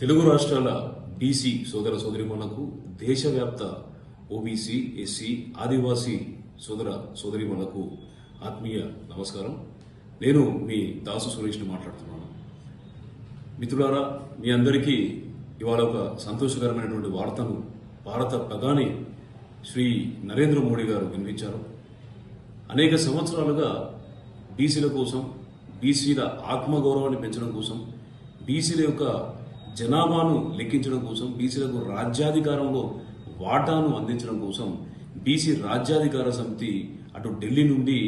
తెలుగు రాష్ట్రాల బీసీ సోదర సోదరిమణులకు దేశవ్యాప్త ఓబీసీ ఎస్సీ ఆదివాసీ సోదర సోదరిమణులకు ఆత్మీయ నమస్కారం. నేను మీ దాసు సురేష్ని మాట్లాడుతున్నాను. మిత్రులారా మీ అందరికీ ఇవాళ ఒక సంతోషకరమైనటువంటి వార్తను భారత ప్రధాని శ్రీ నరేంద్ర మోడీ గారు వినిపించారు. అనేక సంవత్సరాలుగా బీసీల కోసం బీసీల ఆత్మగౌరవాన్ని పెంచడం కోసం బీసీల యొక్క జనాభాను లెక్కించడం కోసం బీసీలకు రాజ్యాధికారంలో వాటాను అందించడం కోసం బీసీ రాజ్యాధికార సమితి అటు ఢిల్లీ నుండి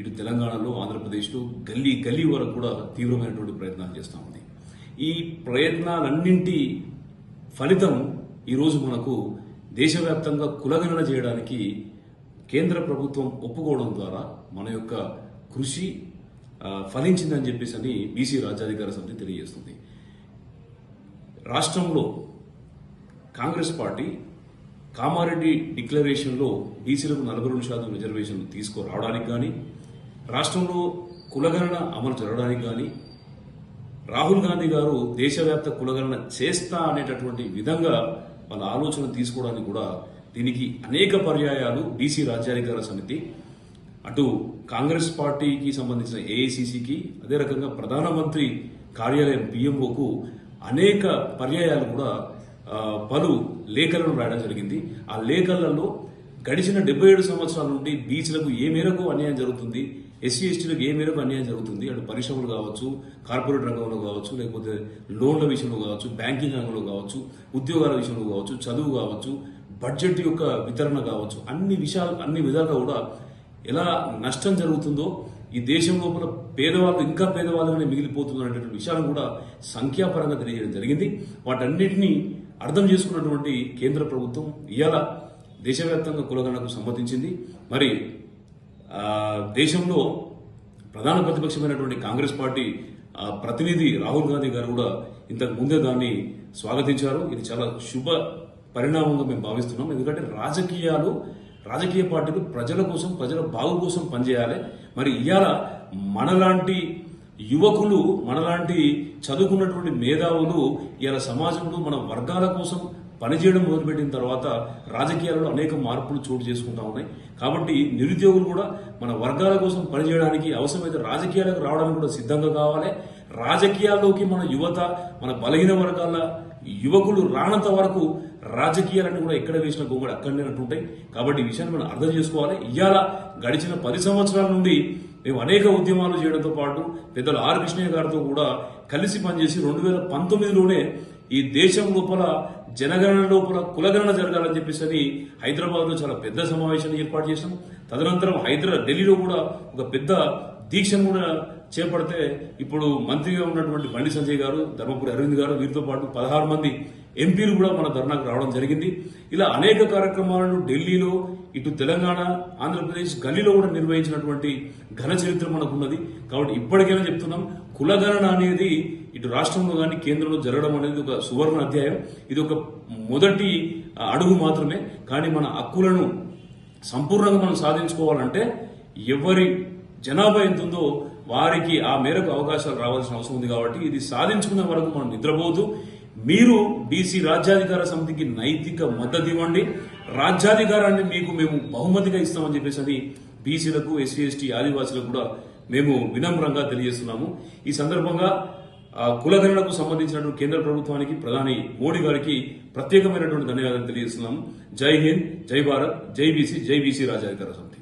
ఇటు తెలంగాణలో ఆంధ్రప్రదేశ్లో గల్లీ గల్లీ వరకు కూడా తీవ్రమైనటువంటి ప్రయత్నాలు చేస్తూ ఉంది. ఈ ప్రయత్నాలన్నింటి ఫలితం ఈరోజు మనకు దేశవ్యాప్తంగా కులగణన చేయడానికి కేంద్ర ప్రభుత్వం ఒప్పుకోవడం ద్వారా మన యొక్క కృషి ఫలించిందని చెప్పేసి అని బీసీ రాజ్యాధికార సమితి తెలియజేస్తుంది. రాష్ట్రంలో కాంగ్రెస్ పార్టీ కామారెడ్డి డిక్లరేషన్లో బీసీలకు నలభై రెండు శాతం రిజర్వేషన్ తీసుకురావడానికి కానీ రాష్ట్రంలో కులగణన అమలు జరగడానికి కానీ రాహుల్ గాంధీ గారు దేశవ్యాప్త కులగణన చేస్తా అనేటటువంటి విధంగా వాళ్ళ ఆలోచన తీసుకోవడానికి కూడా దీనికి అనేక పర్యాయాలు బీసీ రాజ్యాధికార సమితి అటు కాంగ్రెస్ పార్టీకి సంబంధించిన ఏఐసిసికి అదే రకంగా ప్రధానమంత్రి కార్యాలయం పిఎంఓకు అనేక పర్యాయాలు కూడా పలు లేఖలను రాయడం జరిగింది. ఆ లేఖలలో గడిచిన డెబ్బై ఏడు సంవత్సరాల నుండి బీచ్లకు ఏ మేరకు అన్యాయం జరుగుతుంది ఎస్సీ ఎస్టీలకు ఏ మేరకు అన్యాయం జరుగుతుంది అటు పరిశ్రమలు కావచ్చు కార్పొరేట్ రంగంలో కావచ్చు లేకపోతే లోన్ల విషయంలో కావచ్చు బ్యాంకింగ్ రంగంలో కావచ్చు ఉద్యోగాల విషయంలో కావచ్చు చదువు కావచ్చు బడ్జెట్ యొక్క వితరణ కావచ్చు అన్ని విషయాలు అన్ని విధాలుగా కూడా ఎలా నష్టం జరుగుతుందో ఈ దేశం లోపల పేదవాళ్ళు ఇంకా పేదవాళ్ళుగానే మిగిలిపోతున్నారు అనేటువంటి విషయాలను కూడా సంఖ్యాపరంగా తెలియజేయడం జరిగింది. వాటన్నిటినీ అర్థం చేసుకున్నటువంటి కేంద్ర ప్రభుత్వం ఇవాళ దేశవ్యాప్తంగా కులగణకు సమ్మతించింది మరి దేశంలో ప్రధాన ప్రతిపక్షమైనటువంటి కాంగ్రెస్ పార్టీ ప్రతినిధి రాహుల్ గాంధీ గారు కూడా ఇంతకు ముందే దాన్ని స్వాగతించారు. ఇది చాలా శుభ పరిణామంగా మేము భావిస్తున్నాం. ఎందుకంటే రాజకీయాలు రాజకీయ పార్టీలు ప్రజల కోసం ప్రజల బాగు కోసం పనిచేయాలి. మరి ఇవాళ మనలాంటి యువకులు మనలాంటి చదువుకున్నటువంటి మేధావులు ఇలా సమాజంలో మన వర్గాల కోసం పనిచేయడం మొదలుపెట్టిన తర్వాత రాజకీయాలలో అనేక మార్పులు చోటు చేసుకుంటా ఉన్నాయి. కాబట్టి నిరుద్యోగులు కూడా మన వర్గాల కోసం పనిచేయడానికి అవసరమైతే రాజకీయాలకు రావడానికి కూడా సిద్ధంగా కావాలి. రాజకీయాల్లోకి మన యువత మన బలహీన వర్గాల యువకులు రానంత వరకు రాజకీయాలన్నీ కూడా ఎక్కడ వేసిన గొంగడు అక్కడనే ఉంటాయి కాబట్టి ఈ విషయాన్ని మనం అర్థం చేసుకోవాలి. ఇవాళ గడిచిన పది సంవత్సరాల నుండి మేము అనేక ఉద్యమాలు చేయడంతో పాటు పెద్దలు ఆర్ కృష్ణయ్య గారితో కూడా కలిసి పనిచేసి రెండు వేల పంతొమ్మిదిలోనే ఈ దేశం లోపల జనగణన లోపల కులగణన జరగాలని చెప్పేసి అని హైదరాబాద్లో చాలా పెద్ద సమావేశాన్ని ఏర్పాటు చేశాం. తదనంతరం హైదరాబాద్ ఢిల్లీలో కూడా ఒక పెద్ద దీక్షను కూడా చేపడితే ఇప్పుడు మంత్రిగా ఉన్నటువంటి బండి సంజయ్ గారు ధర్మపురి అరవింద్ గారు వీరితో పాటు పదహారు మంది ఎంపీలు కూడా మన ధర్నాకు రావడం జరిగింది. ఇలా అనేక కార్యక్రమాలను ఢిల్లీలో ఇటు తెలంగాణ ఆంధ్రప్రదేశ్ గల్లీలో కూడా నిర్వహించినటువంటి ఘన చరిత్ర మనకున్నది. కాబట్టి ఇప్పటికైనా చెప్తున్నాం కులగణన అనేది ఇటు రాష్ట్రంలో కానీ కేంద్రంలో జరగడం అనేది ఒక సువర్ణ అధ్యాయం. ఇది ఒక మొదటి అడుగు మాత్రమే. కానీ మన హక్కులను సంపూర్ణంగా మనం సాధించుకోవాలంటే ఎవరి జనాభా ఎంత ఉందో వారికి ఆ మేరకు అవకాశాలు రావాల్సిన అవసరం ఉంది కాబట్టి ఇది సాధించుకునే వరకు మనం నిద్రపోదు మీరు బీసీ రాజ్యాధికార సమితికి నైతిక మద్దతు ఇవ్వండి. రాజ్యాధికారాన్ని మీకు మేము బహుమతిగా ఇస్తామని చెప్పేసి అని బీసీలకు ఎస్సీ ఎస్టీ ఆదివాసులకు కూడా మేము వినమ్రంగా తెలియజేస్తున్నాము. ఈ సందర్భంగా కులగణనకు సంబంధించినటువంటి కేంద్ర ప్రభుత్వానికి ప్రధాని మోడీ గారికి ప్రత్యేకమైనటువంటి ధన్యవాదాలు తెలియజేస్తున్నాము. జై హింద్ జై భారత్ జై బీసీ జై బీసీ రాజ్యాధికార సమితి.